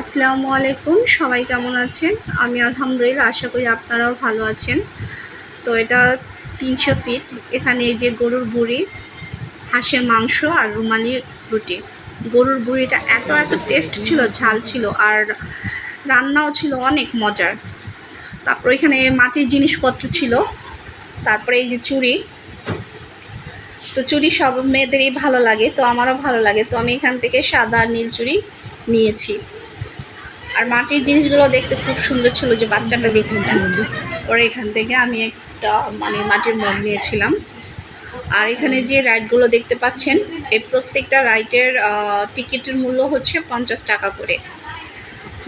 আসসালামু আলাইকুম, সবাই কেমন আছেন? আমি আলহামদুলিল্লাহ আশা করি আপনারাও ভালো আছেন। তো এটা তিনশো ফিট এখানে এই যে গরুর বুড়ি, হাঁসের মাংস আর রুমালি রুটি। গরুর বুড়িটা এত এত টেস্ট ছিল, ঝাল ছিল আর রান্নাও ছিল অনেক মজার। তারপর এখানে মাটির জিনিসপত্র ছিল, তারপরে এই যে চুড়ি। তো চুড়ি সব মেয়েদেরই ভালো লাগে, তো আমারও ভালো লাগে। তো আমি এখান থেকে সাদা নীল চুড়ি নিয়েছি। আর মাটির জিনিসগুলো দেখতে খুব সুন্দর ছিল যে বাচ্চাটা দেখছিলাম পরে এখান থেকে আমি একটা মানে মাটির মগ নিয়েছিলাম। আর এখানে যে রাইডগুলো দেখতে পাচ্ছেন, এই প্রত্যেকটা রাইডের টিকিটের মূল্য হচ্ছে পঞ্চাশ টাকা করে।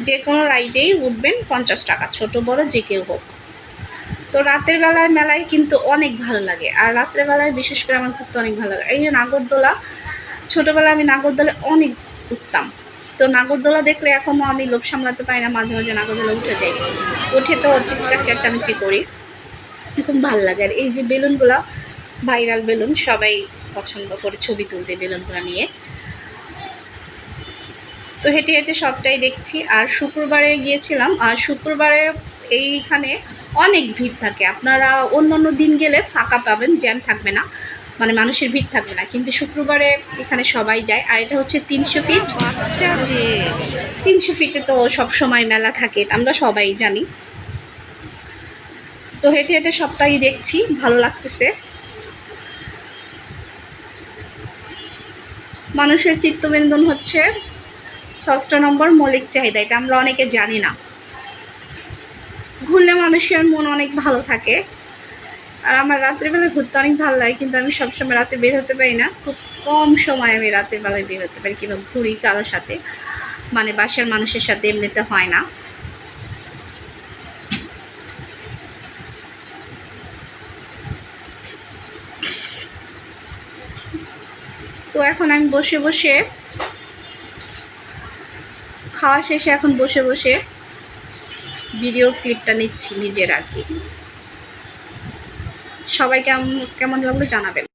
যে কোনো রাইডেই উঠবেন পঞ্চাশ টাকা, ছোট, বড়, যে কেউ হোক। তো রাতের বেলায় মেলায় কিন্তু অনেক ভালো লাগে। আর রাত্রের বেলায় বিশেষ করে আমার ঘুরতে অনেক ভালো লাগে। এই যে নাগরদোলা, ছোটোবেলায় আমি নাগরদোলা অনেক উঠতাম তো নাগরদোলা দেখলে এখনও আমি লোভ সামলাতে পারি না, মাঝে মাঝে নাগরদোলা উঠে যাই। উঠে তো ঠিকঠাক চেঁচামেচি করি? খুব ভালো লাগে। আর এই যে বেলুনগুলো, ভাইরাল বেলুন, সবাই পছন্দ করে ছবি তুলতে বেলুনগুলো নিয়ে। তো হেঁটে হেঁটে সবটাই দেখছি। আর শুক্রবারে গিয়েছিলাম, আর শুক্রবারে এইখানে অনেক ভিড় থাকে। আপনারা অন্য অন্য দিন গেলে ফাঁকা পাবেন, জ্যাম থাকবে না। মানে মানুষের ভিড় থাকবে না। কিন্তু শুক্রবারে এখানে সবাই যায়। আর এটা হচ্ছে তিনশো ফিট। তিনশো ফিটে তো সব সময় মেলা থাকে আমরা সবাই জানি। তো হেঁটে হেঁটে সবটাই দেখছি, ভালো লাগতেছে। মানুষের চিত্তবিনোদন হচ্ছে ষষ্ঠ নম্বর মৌলিক চাহিদা, এটা আমরা অনেকে জানি না। ঘুরলে মানুষের মন অনেক ভালো থাকে। আর আমার রাত্রেবেলা ঘুরতে অনেক ভালো লাগে, কিন্তু আমি সবসময় রাতে বের হতে পারি না। খুব কম সময় আমি রাতের বেলায় বের হতে পারি, কিংবা ঘুরি কারোর সাথে। মানে বাসার মানুষের সাথে এমনিতে হয় না। তো এখন আমি বসে বসে, খাওয়া শেষে এখন বসে বসে ভিডিও ক্লিপটা নিচ্ছি নিজের আর কি। সবাই কেমন কেমন লাগল জানাবেন।